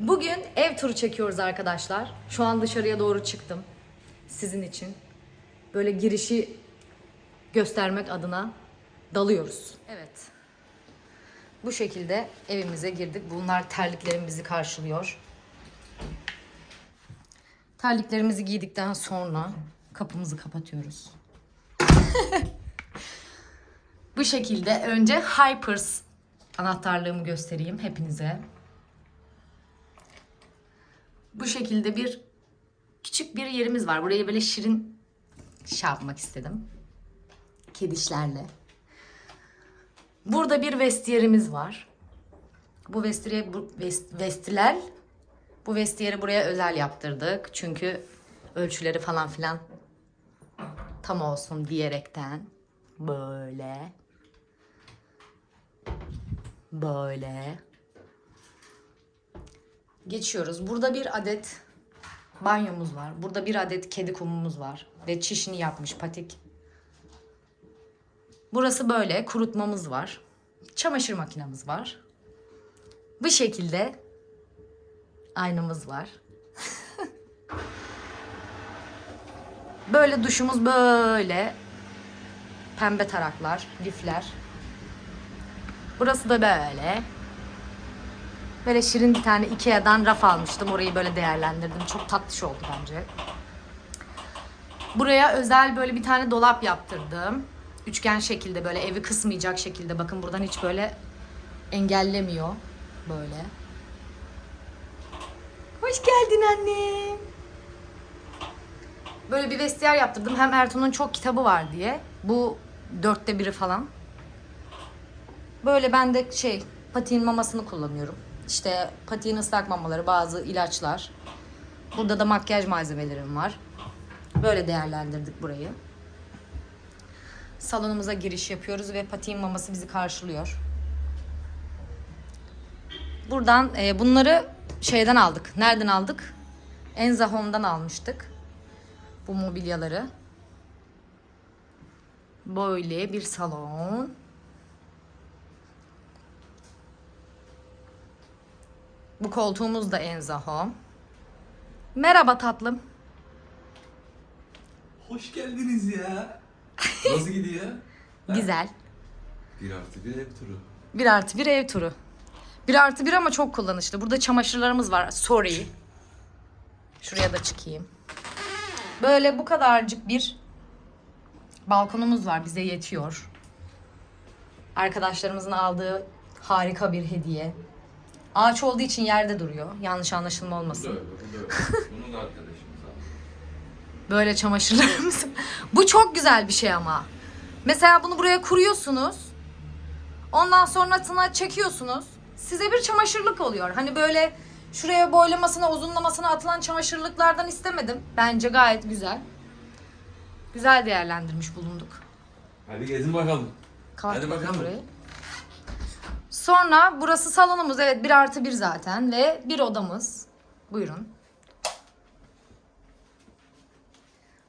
Bugün ev turu çekiyoruz arkadaşlar. Şu an dışarıya doğru çıktım. Sizin için. Böyle girişi göstermek adına dalıyoruz. Evet. Bu şekilde evimize girdik. Bunlar terliklerim bizi karşılıyor. Terliklerimizi giydikten sonra kapımızı kapatıyoruz. Bu şekilde önce Hypers anahtarlığımı göstereyim hepinize. Bu şekilde bir küçük bir yerimiz var. Burayı böyle şirin şey yapmak istedim. Kedişlerle. Burada bir vestiyerimiz var. Bu vestiye bu vest, vestiler bu vestiyeri buraya özel yaptırdık. Çünkü ölçüleri falan filan tam olsun diyerekten böyle böyle geçiyoruz. Burada bir adet banyomuz var. Burada bir adet kedi kumumuz var ve çişini yapmış patik. Burası böyle kurutmamız var. Çamaşır makinamız var. Bu şekilde aynamız var. böyle duşumuz böyle. Pembe taraklar, lifler. Burası da böyle. Böyle şirin bir tane Ikea'dan raf almıştım. Orayı böyle değerlendirdim. Çok tatlış oldu bence. Buraya özel böyle bir tane dolap yaptırdım. Üçgen şekilde böyle evi kısmayacak şekilde. Bakın buradan hiç böyle engellemiyor. Böyle. Hoş geldin annem. Böyle bir vestiyer yaptırdım. Hem Ertuğ'un çok kitabı var diye. Bu dörtte biri falan. Böyle ben de şey patiğin mamasını kullanıyorum. İşte patiğin ıslak mamaları, bazı ilaçlar. Burada da makyaj malzemelerim var. Böyle değerlendirdik burayı. Salonumuza giriş yapıyoruz ve patiğin maması bizi karşılıyor. Buradan e, bunları şeyden aldık. Nereden aldık? Enza Home'dan almıştık. Bu mobilyaları. Böyle bir salon. Bu koltuğumuz da Enza Home. Merhaba tatlım. Hoş geldiniz ya. Nasıl gidiyor? Ha? Güzel. Bir artı bir ev turu. Bir artı bir ev turu. Bir artı bir ama çok kullanışlı. Burada çamaşırlarımız var. Sorry. Şuraya da çıkayım. Böyle bu kadarcık bir balkonumuz var. Bize yetiyor. Arkadaşlarımızın aldığı harika bir hediye. Ağaç olduğu için yerde duruyor. Yanlış anlaşılma olmasın. Böyle, böyle. Bunun da arkadaşımız abi. Böyle çamaşırlarımız. Bu çok güzel bir şey ama. Mesela bunu buraya kuruyorsunuz. Ondan sonrasına çekiyorsunuz. Size bir çamaşırlık oluyor. Hani böyle şuraya boylamasına, uzunlamasına atılan çamaşırlıklardan istemedim. Bence gayet güzel. Güzel değerlendirmiş bulunduk. Hadi gezin bakalım. Kalk Hadi bakalım bakalım. burayı. Sonra burası salonumuz. Evet bir artı bir zaten. Ve bir odamız. Buyurun.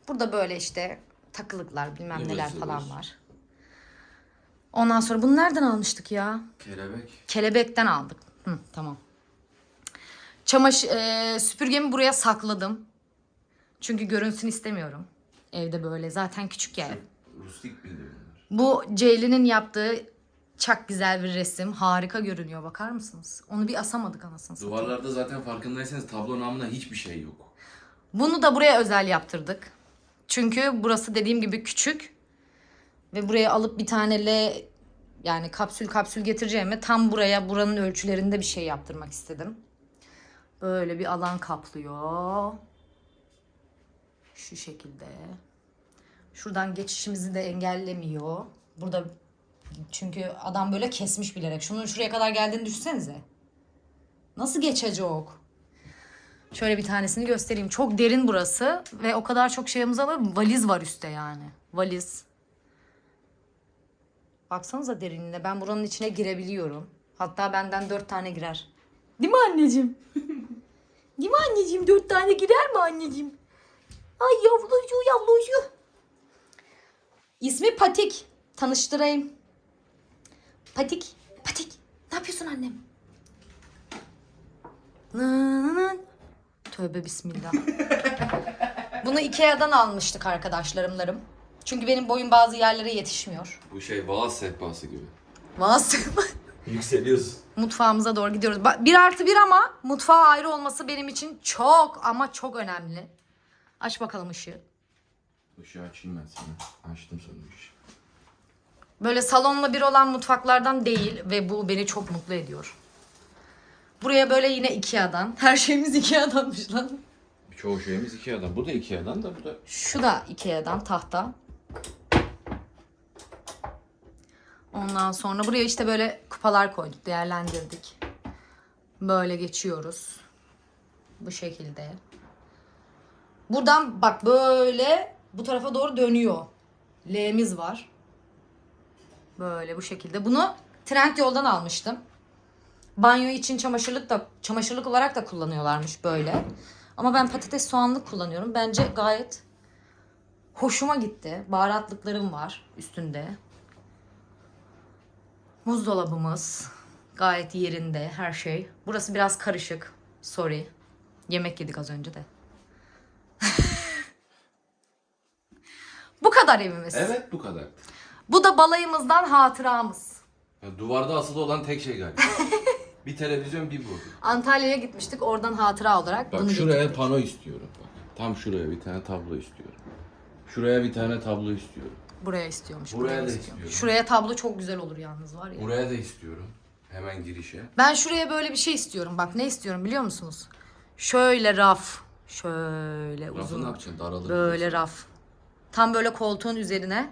Burada böyle işte takılıklar bilmem Ivır neler falan var. Ondan sonra bunu nereden almıştık ya? Kelebek. Kelebekten aldık. Hı, tamam. Çamaş e, süpürgemi buraya sakladım. Çünkü görünsün istemiyorum. Evde böyle zaten küçük ya ev. Rustik miydi bunlar? Bu Ceylin'in yaptığı çok güzel bir resim. Harika görünüyor bakar mısınız? Onu bir asamadık anasını satayım. Duvarlarda zaten farkındaysanız tablo namına hiçbir şey yok. Bunu da buraya özel yaptırdık. Çünkü burası dediğim gibi küçük. Ve buraya alıp bir tane L yani kapsül kapsül getireceğime tam buraya buranın ölçülerinde bir şey yaptırmak istedim. Böyle bir alan kaplıyor. Şu şekilde. Şuradan geçişimizi de engellemiyor. Burada çünkü adam böyle kesmiş bilerek. Şunun şuraya kadar geldiğini düşünsenize. Nasıl geçecek? Şöyle bir tanesini göstereyim. Çok derin burası ve o kadar çok şeyimiz var. Valiz var üstte yani. Valiz. Baksanıza derinliğine. Ben buranın içine girebiliyorum. Hatta benden dört tane girer. Değil mi anneciğim? Değil mi anneciğim? Dört tane girer mi anneciğim? Ay yavrucu yavrucu. İsmi Patik. Tanıştırayım. Patik. Patik. Ne yapıyorsun annem? Tövbe bismillah. Bunu Ikea'dan almıştık arkadaşlarımlarım. Çünkü benim boyum bazı yerlere yetişmiyor. Bu şey vaaz sehpası gibi. Vaz. Yükseliyorsun. Mutfağımıza doğru gidiyoruz. Ba- Bir artı bir ama mutfağı ayrı olması benim için çok ama çok önemli. Aç bakalım ışığı. Işığı açayım ben sana. Açtım sanmış. Böyle salonla bir olan mutfaklardan değil ve bu beni çok mutlu ediyor. Buraya böyle yine Ikea'dan. Her şeyimiz Ikea'danmış lan. Çoğu şeyimiz Ikea'dan. Bu da Ikea'dan da bu da Şu da Ikea'dan tahta. Ondan sonra buraya işte böyle kupalar koyduk, değerlendirdik. Böyle geçiyoruz. Bu şekilde. Buradan bak böyle bu tarafa doğru dönüyor. L'miz var. Böyle bu şekilde. Bunu trend yoldan almıştım. Banyo için çamaşırlık da çamaşırlık olarak da kullanıyorlarmış böyle. Ama ben patates soğanlık kullanıyorum. Bence gayet hoşuma gitti. Baharatlıklarım var üstünde. Buzdolabımız gayet yerinde her şey. Burası biraz karışık. Sorry. Yemek yedik az önce de. Bu kadar evimiz. Evet bu kadar. Bu da balayımızdan hatıramız. Ya, duvarda asılı olan tek şey galiba. bir televizyon bir bu. Antalya'ya gitmiştik. Oradan hatıra olarak Bak bunu şuraya getirdik. pano istiyorum. Bak. Tam şuraya bir tane tablo istiyorum. Şuraya bir tane tablo istiyorum. Buraya istiyormuş. Buraya da istiyor. istiyorum. Şuraya tablo çok güzel olur yalnız var ya. Buraya da istiyorum. Hemen girişe. Ben şuraya böyle bir şey istiyorum. Bak ne istiyorum biliyor musunuz? Şöyle raf. Şöyle Rafı ne uzun. yapacaksın? Daralır. Böyle raf. Tam böyle koltuğun üzerine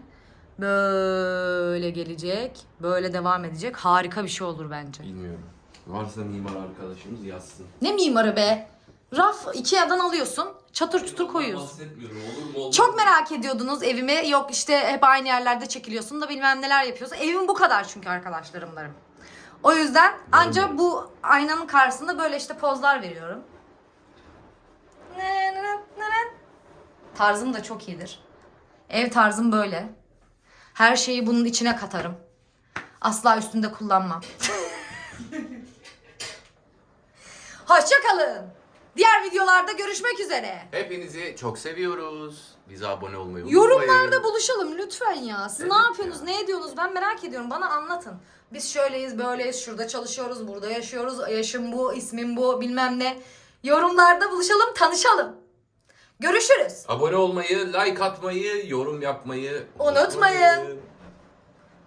böyle gelecek. Böyle devam edecek. Harika bir şey olur bence. Bilmiyorum. Varsa mimar arkadaşımız yazsın. Ne mimarı be? Raf Ikea'dan alıyorsun. Çatır çutur koyuyorsun. Bahsetmiyorum. Olur mu olur Çok merak ediyordunuz evimi. Yok işte hep aynı yerlerde çekiliyorsun da bilmem neler yapıyorsun. Evim bu kadar çünkü arkadaşlarımlarım. O yüzden ancak bu aynanın karşısında böyle işte pozlar veriyorum. Tarzım da çok iyidir. Ev tarzım böyle. Her şeyi bunun içine katarım. Asla üstünde kullanmam. Hoşçakalın. Diğer videolarda görüşmek üzere. Hepinizi çok seviyoruz. Bize abone olmayı Yorumlarda buluşalım lütfen ya. Siz Evet ne yapıyorsunuz, ya. ne ediyorsunuz ben merak ediyorum. Bana anlatın. Biz şöyleyiz, böyleyiz, şurada çalışıyoruz, burada yaşıyoruz, yaşım bu, ismim bu, bilmem ne. Yorumlarda buluşalım, tanışalım. Görüşürüz. Abone olmayı, like atmayı, yorum yapmayı Unutmayın.